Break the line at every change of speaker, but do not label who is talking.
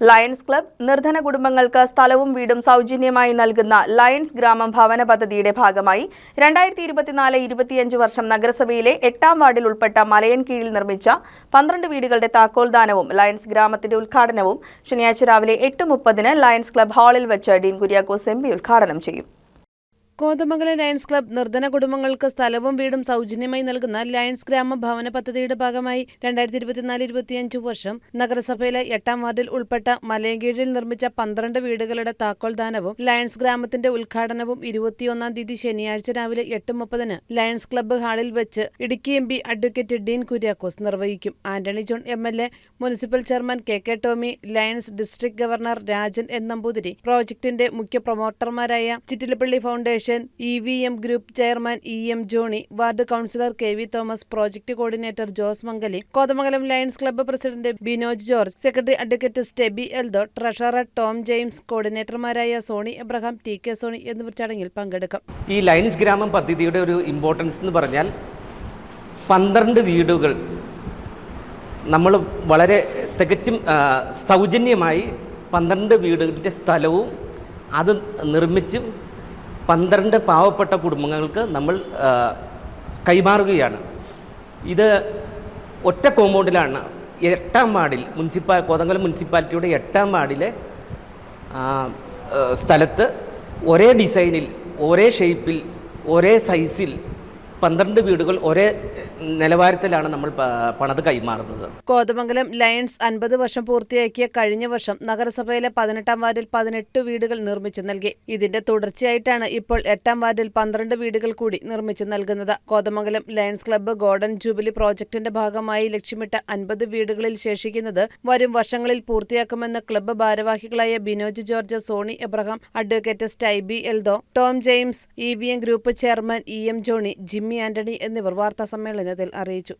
Lions club നിർധന കുടുംബങ്ങൾക്ക് സ്ഥലവും വീടും സൗജന്യമായി നൽകുന്ന ലയൺസ് ഗ്രാമം ഭവന പദ്ധതിയുടെ ഭാഗമായി രണ്ടായിരത്തി ഇരുപത്തിനാല് ഇരുപത്തിയഞ്ച് വർഷം നഗരസഭയിലെ എട്ടാം വാർഡിൽ ഉൾപ്പെട്ട മലയൻ കീഴിൽ നിർമ്മിച്ച പന്ത്രണ്ട് വീടുകളുടെ താക്കോൽദാനവും ലയൺസ് ഗ്രാമത്തിന്റെ ഉദ്ഘാടനവും ശനിയാഴ്ച രാവിലെ എട്ട് മുപ്പതിന് ലയൺസ് ക്ലബ് ഹാളിൽ വെച്ച് ഡീൻ കുര്യാക്കോസ് എം ഉദ്ഘാടനം ചെയ്യും.
കോതമംഗലം ലയൺസ് ക്ലബ് നിർധന കുടുംബങ്ങൾക്ക് സ്ഥലവും വീടും സൗജന്യമായി നൽകുന്ന ലയൺസ് ഗ്രാമ ഭവന പദ്ധതിയുടെ ഭാഗമായി രണ്ടായിരത്തി ഇരുപത്തിനാല് ഇരുപത്തിയഞ്ച് വർഷം നഗരസഭയിലെ എട്ടാം വാർഡിൽ ഉൾപ്പെട്ട മലയങ്കീഴിൽ നിർമ്മിച്ച പന്ത്രണ്ട് വീടുകളുടെ താക്കോൽ ദാനവും ലയൺസ് ഗ്രാമത്തിന്റെ ഉദ്ഘാടനവും ഇരുപത്തിയൊന്നാം തീയതി ശനിയാഴ്ച രാവിലെ എട്ട് മുപ്പതിന് ലയൺസ് ക്ലബ്ബ് ഹാളിൽ വെച്ച് Idukki M P advocate Dean Kuriakose നിർവഹിക്കും. Antony John M L A municipal chairman K K Tomy Lions district governor Rajan N Namboothiri പ്രോജക്ടിന്റെ മുഖ്യ പ്രൊമോട്ടർമാരായ Chittilappally foundation E V M group chairman E M Johny ward councillor K V Thomas project coordinator Jose Mangali Kothamangalam Lions club president Binoj George secretary advocate Stebi Eldho treasurer Tom James കോർഡിനേറ്റർമാരായ Sony Abraham T K Sony എന്നിവർ ചടങ്ങിൽ പങ്കെടുക്കും.
ഈ lions ഗ്രാമം പദ്ധതിയുടെ ഒരു importance എന്ന് പറഞ്ഞാൽ പന്ത്രണ്ട് വീടുകൾ നമ്മൾ വളരെ തികച്ചും സൗജന്യമായി പന്ത്രണ്ട് വീടുകളുടെ സ്ഥലവും അത് നിർമ്മിച്ചും പന്ത്രണ്ട് പാവപ്പെട്ട കുടുംബങ്ങൾക്ക് നമ്മൾ കൈമാറുകയാണ്. ഇത് ഒറ്റ കോമ്പൗണ്ടിലാണ്. എട്ടാം വാർഡിൽ മുനിസിപ്പാ കോതങ്കലം മുനിസിപ്പാലിറ്റിയുടെ എട്ടാം വാർഡിലെ സ്ഥലത്ത് ഒരേ ഡിസൈനിൽ ഒരേ ഷേപ്പിൽ ഒരേ സൈസിൽ പന്ത്രണ്ട് വീടുകൾ ഒരേ നിലവാരത്തിലാണ് നമ്മൾ പണത് കൈമാറുന്നത്.
കോതമംഗലം ലയൺസ് അൻപത് വർഷം പൂർത്തിയാക്കിയ കഴിഞ്ഞ വർഷം നഗരസഭയിലെ പതിനെട്ടാം വാർഡിൽ പതിനെട്ട് വീടുകൾ നിർമ്മിച്ചു നൽകി. ഇതിന്റെ തുടർച്ചയായിട്ടാണ് ഇപ്പോൾ എട്ടാം വാർഡിൽ പന്ത്രണ്ട് വീടുകൾ കൂടി നിർമ്മിച്ചു നൽകുന്നത്. Kothamangalam Lions club golden jubilee പ്രോജക്ടിന്റെ ഭാഗമായി ലക്ഷ്യമിട്ട അൻപത് വീടുകളിൽ ശേഷിക്കുന്നത് വരും വർഷങ്ങളിൽ പൂർത്തിയാക്കുമെന്ന് ക്ലബ്ബ് ഭാരവാഹികളായ Binoj George Sony Abraham advocate Stebi Eldho Tom James E M group chairman E M Johny Jimmy Antony എന്നിവർ വാർത്താ സമ്മേളനത്തിൽ അറിയിച്ചു